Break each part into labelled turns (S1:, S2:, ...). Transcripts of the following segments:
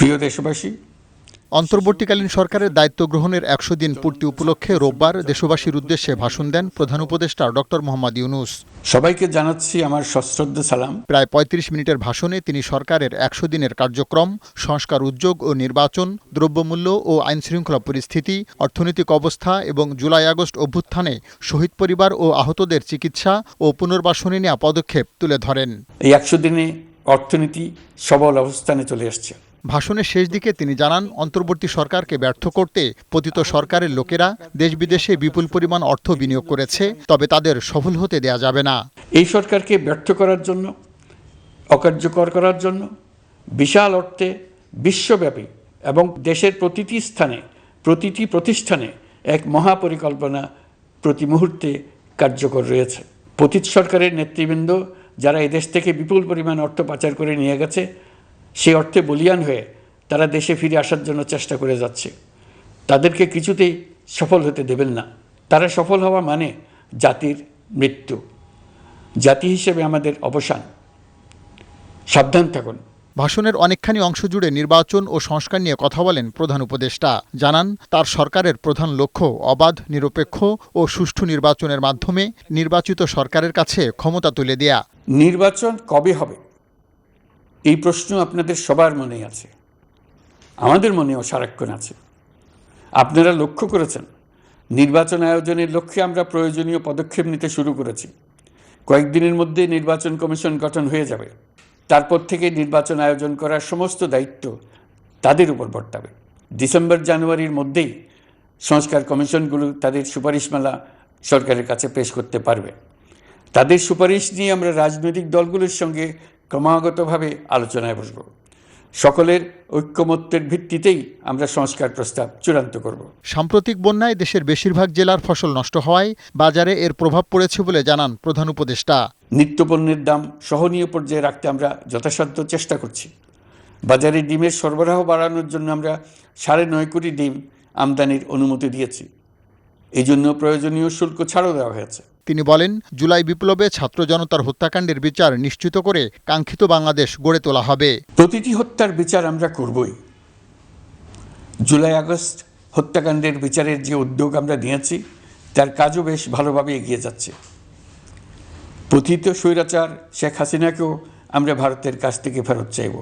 S1: প্রিয় দেশবাসী
S2: অন্তর্বর্তীকালীন সরকারের দায়িত্ব গ্রহণের একশো দিন পূর্তি উপলক্ষে রোববার দেশবাসীর উদ্দেশ্যে ভাষণ দেন প্রধান উপদেষ্টা ডক্টর মোহাম্মদ ইউনুস।
S1: সবাইকে জানাচ্ছি আমার সশ্রদ্ধ সালাম।
S2: প্রায় ৩৫ মিনিটের ভাষণে তিনি সরকারের একশো দিনের কার্যক্রম সংস্কার উদ্যোগ ও নির্বাচন দ্রব্যমূল্য ও আইনশৃঙ্খলা পরিস্থিতি অর্থনৈতিক অবস্থা এবং জুলাই আগস্ট অভ্যুত্থানে শহীদ পরিবার ও আহতদের চিকিৎসা ও পুনর্বাসনে নেওয়া পদক্ষেপ তুলে ধরেন।
S1: এই একশো দিনে অর্থনীতি সবল অবস্থানে চলে আসছে
S2: ভাষণের শেষ দিকে তিনি জানান, অন্তর্বর্তী সরকারকে ব্যর্থ করতে পতিত সরকারের লোকেরা দেশ বিদেশে বিপুল পরিমাণ অর্থ বিনিয়োগ করেছে, তবে তাদের সফল হতে দেয়া যাবে না।
S1: এই সরকারকে ব্যর্থ করার জন্য, অকার্যকর করার জন্য, বিশাল অর্থে বিশ্বব্যাপী এবং দেশের প্রতিটি স্থানে, প্রতিটি প্রতিষ্ঠানে এক মহাপরিকল্পনা প্রতি মুহূর্তে কার্যকর রয়েছে। পতিত সরকারের নেতৃবৃন্দ যারা এদেশ থেকে বিপুল পরিমাণ অর্থ পাচার করে নিয়ে গেছে সেই অর্থে বলিয়ান হয়ে তারা দেশে ফিরে আসার জন্য চেষ্টা করে যাচ্ছে। তাদেরকে কিছুতেই সফল হতে দেবেন না। তারা সফল হওয়া মানে জাতির মৃত্যু। জাতি হিসেবে আমাদের অবসান। সাবধান থাকুন।
S2: ভাষণের অনেকখানি অংশ জুড়ে নির্বাচন ও সংস্কার নিয়ে কথা বলেন প্রধান উপদেষ্টা। জানান তার সরকারের প্রধান লক্ষ্য অবাধ নিরপেক্ষ ও সুষ্ঠু নির্বাচনের মাধ্যমে নির্বাচিত সরকারের কাছে ক্ষমতা তুলে দেয়া।
S1: নির্বাচন কবে হবে? এই প্রশ্ন আপনাদের সবার মনেই আছে। আমাদের মনেও সারাক্ষণ আছে। আপনারা লক্ষ্য করেছেন, নির্বাচন আয়োজনের লক্ষ্যে আমরা প্রয়োজনীয় পদক্ষেপ নিতে শুরু করেছি। কয়েকদিনের মধ্যে নির্বাচন কমিশন গঠন হয়ে যাবে। তারপর থেকে নির্বাচন আয়োজন করার সমস্ত দায়িত্ব তাদের উপর বর্তাবে। ডিসেম্বর, জানুয়ারির মধ্যেই সংস্কার কমিশনগুলো তাদের সুপারিশমালা সরকারের কাছে পেশ করতে পারবে। তাদের সুপারিশ নিয়ে আমরা রাজনৈতিক দলগুলোর সঙ্গে ক্রমাগতভাবে আলোচনায় বসব। সকলের ঐক্যমত্যের ভিত্তিতেই আমরা সংস্কার প্রস্তাব চূড়ান্ত করব।
S2: সাম্প্রতিক বন্যায় দেশের বেশিরভাগ জেলার ফসল নষ্ট হওয়ায় বাজারে এর প্রভাব পড়েছে বলে জানান প্রধান উপদেষ্টা।
S1: নিত্যপণ্যের দাম সহনীয় পর্যায়ে রাখতে আমরা যথাসাধ্য চেষ্টা করছি। বাজারে ডিমের সরবরাহ বাড়ানোর জন্য আমরা সাড়ে নয় কোটি ডিম আমদানির অনুমতি দিয়েছি। এই জন্য প্রয়োজনীয় শুল্ক ছাড়ও দেওয়া হয়েছে।
S2: তিনি বলেন জুলাই বিপ্লবে ছাত্র জনতার হত্যাকাণ্ডের বিচার নিশ্চিত করে কাঙ্ক্ষিত বাংলাদেশ গড়ে তোলা হবে।
S1: প্রতিটি হত্যার বিচার আমরা করবই। জুলাই আগস্ট হত্যাকাণ্ডের বিচারের যে উদ্যোগ আমরা নিয়েছি তার কাজও বেশ ভালোভাবে এগিয়ে যাচ্ছে। পথিত স্বৈরাচার শেখ হাসিনাকেও আমরা ভারতের কাছ থেকে ফেরত চাইব।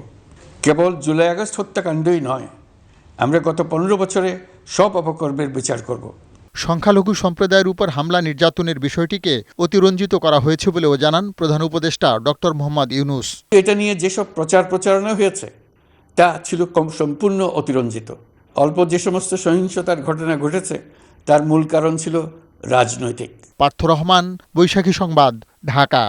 S1: কেবল জুলাই আগস্ট হত্যাকাণ্ডই নয় আমরা গত পনেরো বছরে সব অপকর্মের বিচার করব।
S2: সংখ্যালঘু সম্প্রদায়ের উপর হামলা নির্যাতনের বিষয়টিকে অতিরঞ্জিত করা হয়েছে বলেও জানান প্রধান উপদেষ্টা ডক্টর মোহাম্মদ ইউনুস।
S1: এটা নিয়ে যেসব প্রচার প্রচারণা হয়েছে তা ছিল কম সম্পূর্ণ অতিরঞ্জিত। অল্প যে সমস্ত সহিংসতার ঘটনা ঘটেছে তার মূল কারণ ছিল রাজনৈতিক।
S2: পার্থ রহমান বৈশাখী সংবাদ ঢাকা।